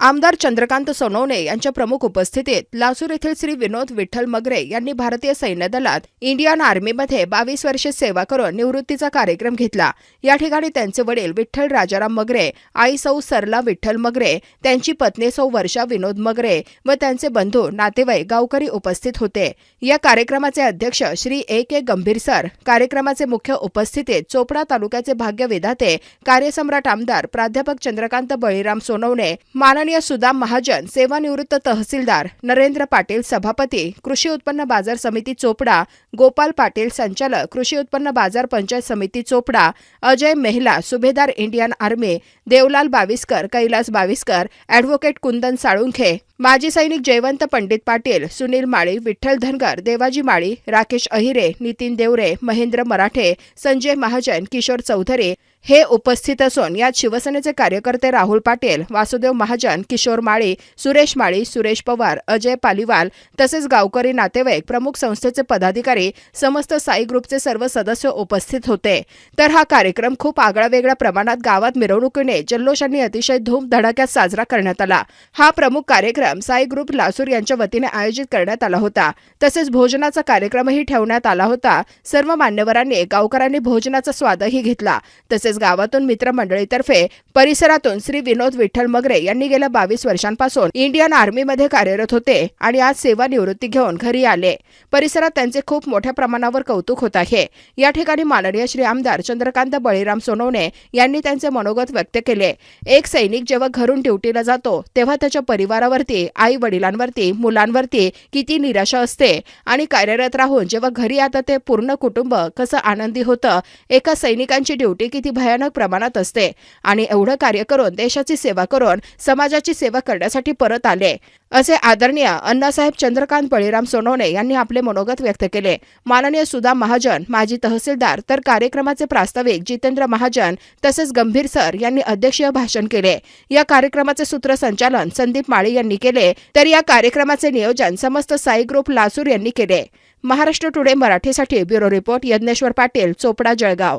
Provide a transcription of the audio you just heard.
आमदार चंद्रकांत सोनवणे यांच्या प्रमुख उपस्थितीत लासूर येथील श्री विनोद विठ्ठल मगरे यांनी भारतीय सैन्य दलात इंडियन आर्मीमध्ये बावीस वर्षे सेवा करून निवृत्तीचा कार्यक्रम घेतला. या ठिकाणी त्यांचे वडील विठ्ठल राजाराम मगरे आई सौ सरला विठ्ठल मगरे त्यांची पत्नी सौ वर्षा विनोद मगरे व त्यांचे बंधू नातेवाईक गावकरी उपस्थित होते. या कार्यक्रमाचे अध्यक्ष श्री ए के गंभीर सर कार्यक्रमाचे मुख्य उपस्थितीत चोपडा तालुक्याचे भाग्य विधाते कार्यसम्राट आमदार प्राध्यापक चंद्रकांत बळीराम सोनवणे माननीय सुदाम महाजन सेवानिवृत्त तहसीलदार नरेंद्र पाटील सभापती कृषी उत्पन्न बाजार समिती चोपडा गोपाल पाटील संचालक कृषी उत्पन्न बाजार पंचायत समिती चोपडा अजय मेहला सुभेदार Indian army Devlal Baviskar Kailas Baviskar advocate Kundan Salunkhe माजी सैनिक जयवंत पंडित पाटील सुनील माळी विठ्ठल धनगर देवाजी माळी राकेश अहिरे नितीन देवरे महेंद्र मराठे संजय महाजन किशोर चौधरी हे उपस्थित असून यात शिवसेनेचे कार्यकर्ते राहुल पाटील वासुदेव महाजन किशोर माळी सुरेश माळी सुरेश पवार अजय पालिवाल तसेच गावकरी नातेवाईक प्रमुख संस्थेचे पदाधिकारी समस्त साई ग्रुपचे सर्व सदस्य उपस्थित होते. तर हा कार्यक्रम खूप आगळावेगळ्या प्रमाणात गावात मिरवणुकीने जल्लोषांनी अतिशय धूम धडाक्यात साजरा करण्यात आला. हा प्रमुख कार्यक्रम साई ग्रुप लासूर यांच्या वतीने आयोजित करण्यात आला होता. तसेच भोजनाचा कार्यक्रमही ठेवण्यात आला होता. सर्व मान्यवरांनी गावकऱ्यांनी भोजनाचा स्वादही घेतला. तसेच तसेच गावातून मित्रमंडळीतर्फे परिसरातून श्री विनोद विठ्ठल मगरे यांनी गेल्या बावीस वर्षांपासून इंडियन आर्मीमध्ये कार्यरत होते आणि आज सेवानिवृत्ती घेऊन घरी आले. परिसरात त्यांचे खूप मोठ्या प्रमाणावर कौतुक होत आहे. या ठिकाणी माननीय श्री आमदार चंद्रकांत बळीराम सोनवणे यांनी त्यांचे मनोगत व्यक्त केले. एक सैनिक जेव्हा घरून ड्युटीला जातो तेव्हा त्याच्या परिवारावरती आई वडिलांवरती मुलांवरती किती निराशा असते आणि कार्यरत राहून जेव्हा घरी आता ते पूर्ण कुटुंब कसं आनंदी होतं एका सैनिकांची ड्युटी किती भयानक प्रमाणात असते. आणि एवढं कार्य करून देशाची सेवा करून समाजाची सेवा करण्यासाठी परत आले. असे आदरणीय अण्णासाहेब चंद्रकांत बळीराम सोनवणे यांनी आपले मनोगत व्यक्त केले. माननीय सुधा महाजन माजी तहसीलदार तर कार्यक्रमाचे प्रास्ताविक जितेंद्र महाजन तसेच गंभीर सर यांनी अध्यक्षीय भाषण केले. या कार्यक्रमाचे सूत्रसंचालन संदीप माळी यांनी केले. तर या कार्यक्रमाचे नियोजन समस्त साई ग्रुप लासूर यांनी केले. महाराष्ट्र टुडे मराठीसाठी ब्युरो रिपोर्ट यज्ञेश्वर पाटील चोपडा जळगाव.